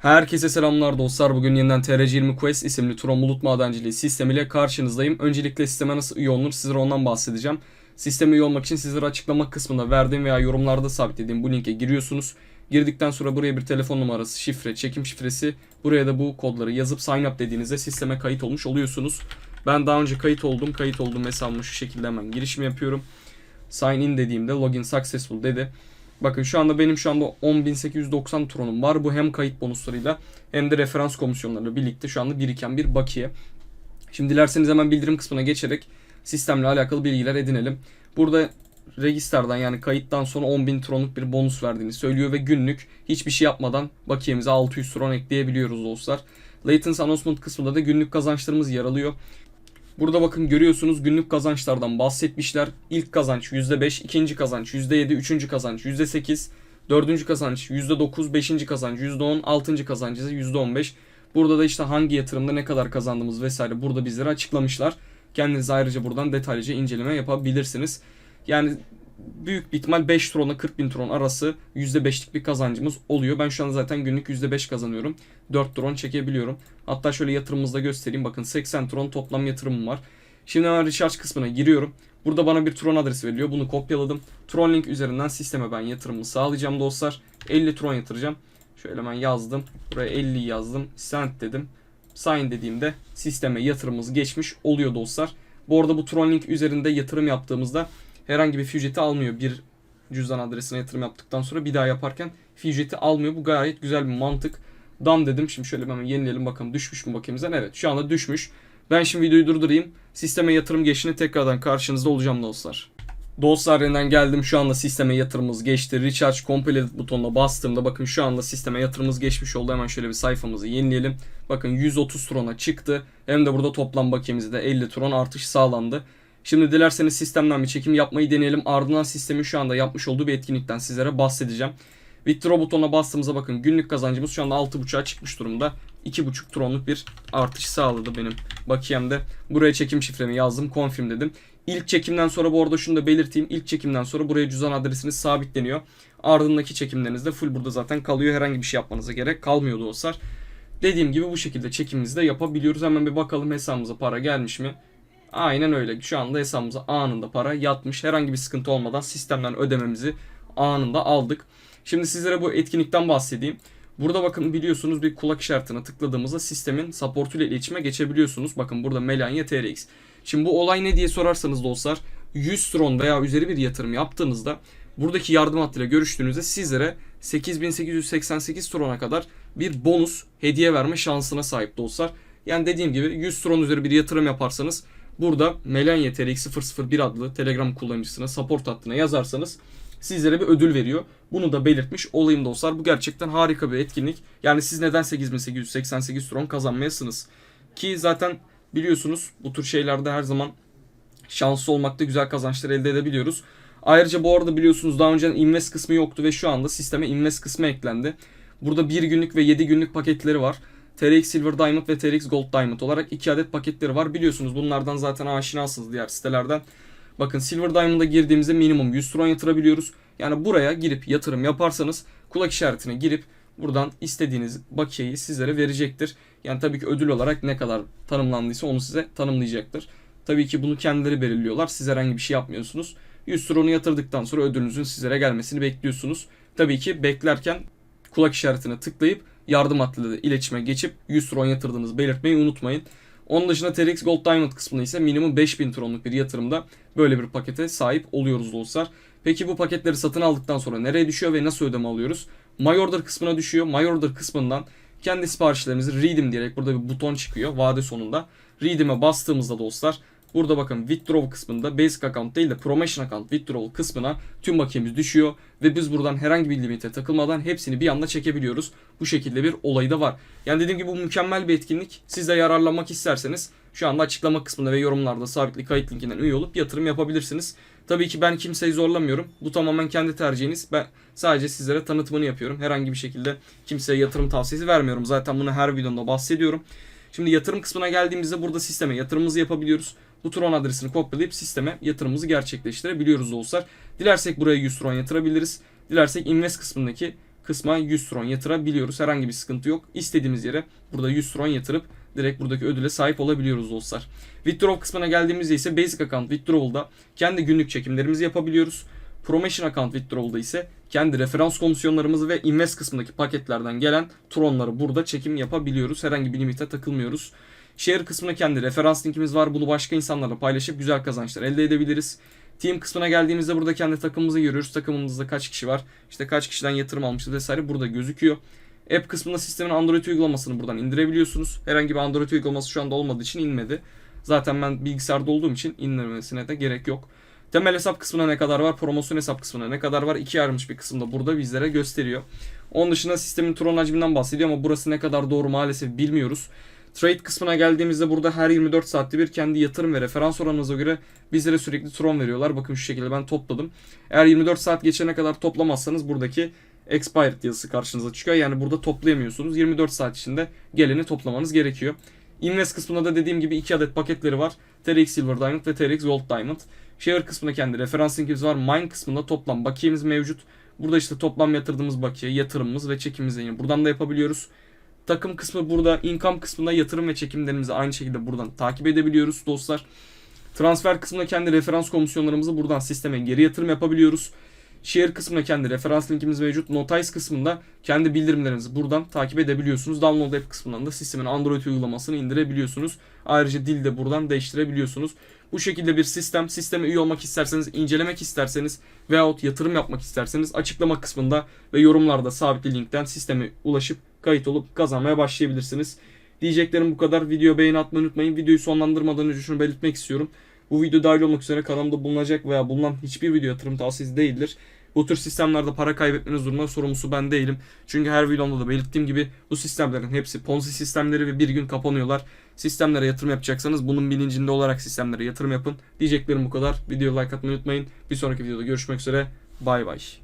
Herkese selamlar dostlar. Bugün yeniden TRC20 Quest isimli Tron Bulut Madenciliği sistemiyle karşınızdayım. Öncelikle sisteme nasıl üye olunur sizlere ondan bahsedeceğim. Sisteme üye olmak için sizlere açıklama kısmında verdiğim veya yorumlarda sabitlediğim bu linke giriyorsunuz. Girdikten sonra buraya bir telefon numarası, şifre, çekim şifresi, buraya da bu kodları yazıp sign up dediğinizde sisteme kayıt olmuş oluyorsunuz. Ben daha önce kayıt oldum. Kayıt olduğum hesabımı şu şekilde hemen girişimi yapıyorum. Sign in dediğimde login successful dedi. Bakın şu anda benim şu anda 10.890 tronum var. Bu hem kayıt bonuslarıyla hem de referans komisyonlarıyla birlikte şu anda biriken bir bakiye. Şimdi dilerseniz hemen bildirim kısmına geçerek sistemle alakalı bilgiler edinelim. Burada registerden yani kayıttan sonra 10.000 tronluk bir bonus verdiğini söylüyor ve günlük hiçbir şey yapmadan bakiyemize 600 tron ekleyebiliyoruz dostlar. Latency Announcement kısmında da günlük kazançlarımız yer alıyor. Burada bakın görüyorsunuz günlük kazançlardan bahsetmişler. İlk kazanç %5, ikinci kazanç %7, üçüncü kazanç %8, dördüncü kazanç %9, beşinci kazanç %10, altıncı kazanç ise %15. Burada da işte hangi yatırımda ne kadar kazandığımız vesaire burada bizlere açıklamışlar. Kendiniz ayrıca buradan detaylıca inceleme yapabilirsiniz. Yani büyük bir ihtimal 5 tronla 40 bin tron arası %5'lik bir kazancımız oluyor. Ben şu an zaten günlük %5 kazanıyorum. 4 tron çekebiliyorum. Hatta şöyle yatırımımızda göstereyim. Bakın 80 tron toplam yatırımım var. Şimdi hemen recharge kısmına giriyorum. Burada bana bir tron adresi veriliyor. Bunu kopyaladım. Tron link üzerinden sisteme ben yatırımımı sağlayacağım dostlar. 50 tron yatıracağım. Şöyle hemen yazdım. Buraya 50 yazdım. Send dedim. Sign dediğimde sisteme yatırımımız geçmiş oluyor dostlar. Bu arada bu Tron link üzerinde yatırım yaptığımızda herhangi bir ücreti almıyor. Bir cüzdan adresine yatırım yaptıktan sonra bir daha yaparken ücreti almıyor. Bu gayet güzel bir mantık. Dam dedim. Şimdi şöyle hemen yenileyelim bakalım düşmüş mü bakayımızdan. Evet şu anda düşmüş. Ben şimdi videoyu durdurayım. Sisteme yatırım geçtiğinde tekrardan karşınızda olacağım dostlar. Dostlar yeniden geldim. Şu anda sisteme yatırımımız geçti. Recharge Completed butonuna bastığımda bakın şu anda sisteme yatırımımız geçmiş oldu. Hemen şöyle bir sayfamızı yenileyelim. Bakın 130 trona çıktı. Hem de burada toplam bakiyemizde 50 tron artış sağlandı. Şimdi dilerseniz sistemden bir çekim yapmayı deneyelim. Ardından sistemin şu anda yapmış olduğu bir etkinlikten sizlere bahsedeceğim. Withdraw butonuna bastığımızda bakın günlük kazancımız şu anda 6.5'a çıkmış durumda. 2.5 tronluk bir artış sağladı benim bakiyemde. Buraya çekim şifremi yazdım. Confirm dedim. İlk çekimden sonra bu arada şunu da belirteyim. İlk çekimden sonra buraya cüzdan adresiniz sabitleniyor. Ardındaki çekimleriniz de full burada zaten kalıyor. Herhangi bir şey yapmanıza gerek kalmıyor dostlar. Dediğim gibi bu şekilde çekimimizi de yapabiliyoruz. Hemen bir bakalım hesabımıza para gelmiş mi? Aynen öyle. Şu anda hesabımıza anında para yatmış. Herhangi bir sıkıntı olmadan sistemden ödememizi anında aldık. Şimdi sizlere bu etkinlikten bahsedeyim. Burada bakın biliyorsunuz bir kulak işaretine tıkladığımızda sistemin supportuyla iletişime geçebiliyorsunuz. Bakın burada Melania TRX. Şimdi bu olay ne diye sorarsanız dostlar 100 tron veya üzeri bir yatırım yaptığınızda buradaki yardım hattıyla görüştüğünüzde sizlere 8888 trona kadar bir bonus hediye verme şansına sahip dostlar. Yani dediğim gibi 100 tron üzeri bir yatırım yaparsanız burada Melania TRX 001 adlı Telegram kullanıcısına support hattına yazarsanız sizlere bir ödül veriyor. Bunu da belirtmiş olayım dostlar. Bu gerçekten harika bir etkinlik. Yani siz neden 8888 tron kazanmayasınız? Ki zaten biliyorsunuz bu tür şeylerde her zaman şanslı olmakta güzel kazançlar elde edebiliyoruz. Ayrıca bu arada biliyorsunuz daha önce invest kısmı yoktu ve şu anda sisteme invest kısmı eklendi. Burada 1 günlük ve 7 günlük paketleri var. TRX Silver Diamond ve TRX Gold Diamond olarak 2 adet paketleri var. Biliyorsunuz bunlardan zaten aşinasınız diğer sitelerden. Bakın Silver Diamond'a girdiğimizde minimum 100 tron yatırabiliyoruz. Yani buraya girip yatırım yaparsanız kulak işaretine girip buradan istediğiniz bakiyeyi sizlere verecektir. Yani tabii ki ödül olarak ne kadar tanımlandıysa onu size tanımlayacaktır. Tabii ki bunu kendileri belirliyorlar. Siz herhangi bir şey yapmıyorsunuz. 100 tron'u yatırdıktan sonra ödülünüzün sizlere gelmesini bekliyorsunuz. Tabii ki beklerken kulak işaretine tıklayıp yardım hattıyla iletişime geçip 100 tron yatırdığınızı belirtmeyi unutmayın. Onun dışında TRX Gold Diamond kısmında ise minimum 5000 tronluk bir yatırımda böyle bir pakete sahip oluyoruz dostlar. Peki bu paketleri satın aldıktan sonra nereye düşüyor ve nasıl ödeme alıyoruz? My kısmına düşüyor. My kısmından kendi siparişlerimizi Redeem diyerek burada bir buton çıkıyor vade sonunda. Redeem'e bastığımızda dostlar Burada bakın withdraw kısmında basic account değil de promotion account withdraw kısmına tüm bakiyemiz düşüyor ve biz buradan herhangi bir limite takılmadan hepsini bir anda çekebiliyoruz. Bu şekilde bir olayı da var. Yani dediğim gibi bu mükemmel bir etkinlik. Siz de yararlanmak isterseniz şu anda açıklama kısmında ve yorumlarda sabitli kayıt linkinden üye olup yatırım yapabilirsiniz. Tabii ki ben kimseyi zorlamıyorum. Bu tamamen kendi tercihiniz. Ben sadece sizlere tanıtımını yapıyorum. Herhangi bir şekilde kimseye yatırım tavsiyesi vermiyorum. Zaten bunu her videomda bahsediyorum. Şimdi yatırım kısmına geldiğimizde burada sisteme yatırımımızı yapabiliyoruz. Bu Tron adresini kopyalayıp sisteme yatırımımızı gerçekleştirebiliyoruz dostlar. Dilersek buraya 100 Tron yatırabiliriz. Dilersek invest kısmındaki kısma 100 tron yatırabiliyoruz. Herhangi bir sıkıntı yok. İstediğimiz yere burada 100 tron yatırıp direkt buradaki ödüle sahip olabiliyoruz dostlar. Withdraw kısmına geldiğimizde ise Basic Account Withdrawal'da kendi günlük çekimlerimizi yapabiliyoruz. Promotion Account Withdrawal'da ise kendi referans komisyonlarımızı ve invest kısmındaki paketlerden gelen tronları burada çekim yapabiliyoruz. Herhangi bir limite takılmıyoruz. Share kısmına kendi referans linkimiz var. Bunu başka insanlarla paylaşıp güzel kazançlar elde edebiliriz. Team kısmına geldiğimizde burada kendi takımımızı görüyoruz. Takımımızda kaç kişi var, işte kaç kişiden yatırım almışız vesaire burada gözüküyor. App kısmında sistemin Android uygulamasını buradan indirebiliyorsunuz. Herhangi bir Android uygulaması şu anda olmadığı için inmedi. Zaten ben bilgisayarda olduğum için indirmesine de gerek yok. Temel hesap kısmına ne kadar var, promosyon hesap kısmına ne kadar var ikiye ayrılmış bir kısımda burada bizlere gösteriyor. Onun dışında sistemin Tron hacminden bahsediyor ama burası ne kadar doğru maalesef bilmiyoruz. Trade kısmına geldiğimizde burada her 24 saatte bir kendi yatırım ve referans oranınıza göre bizlere sürekli Tron veriyorlar. Bakın şu şekilde ben topladım. Eğer 24 saat geçene kadar toplamazsanız buradaki expired yazısı karşınıza çıkıyor. Yani burada toplayamıyorsunuz. 24 saat içinde geleni toplamanız gerekiyor. Invest kısmında da dediğim gibi 2 adet paketleri var. TRX Silver Diamond ve TRX Gold Diamond. Share kısmında kendi referans linkimiz var. Mine kısmında toplam bakiyemiz mevcut. Burada işte toplam yatırdığımız bakiye, yatırımımız ve çekimimizi yine buradan da yapabiliyoruz. Takım kısmı burada, income kısmında yatırım ve çekimlerimizi aynı şekilde buradan takip edebiliyoruz dostlar. Transfer kısmında kendi referans komisyonlarımızı buradan sisteme geri yatırım yapabiliyoruz. Share kısmında kendi referans linkimiz mevcut. Notice kısmında kendi bildirimlerinizi buradan takip edebiliyorsunuz. Download app kısmından da sistemin Android uygulamasını indirebiliyorsunuz. Ayrıca dil de buradan değiştirebiliyorsunuz. Bu şekilde bir sistem. Sisteme üye olmak isterseniz, incelemek isterseniz veyahut yatırım yapmak isterseniz açıklama kısmında ve yorumlarda sabitli linkten sisteme ulaşıp kayıt olup kazanmaya başlayabilirsiniz. Diyeceklerim bu kadar. Video beğeni atmayı unutmayın. Videoyu sonlandırmadan önce şunu belirtmek istiyorum. Bu video dahil olmak üzere kanalımda bulunacak veya bulunan hiçbir video yatırım tavsiyesi değildir. Bu tür sistemlerde para kaybetmeniz durumunda sorumlusu ben değilim. Çünkü her videomda da belirttiğim gibi bu sistemlerin hepsi Ponzi sistemleri ve bir gün kapanıyorlar. Sistemlere yatırım yapacaksanız bunun bilincinde olarak sistemlere yatırım yapın. Diyeceklerim bu kadar. Videoyu like atmayı unutmayın. Bir sonraki videoda görüşmek üzere. Bay bay.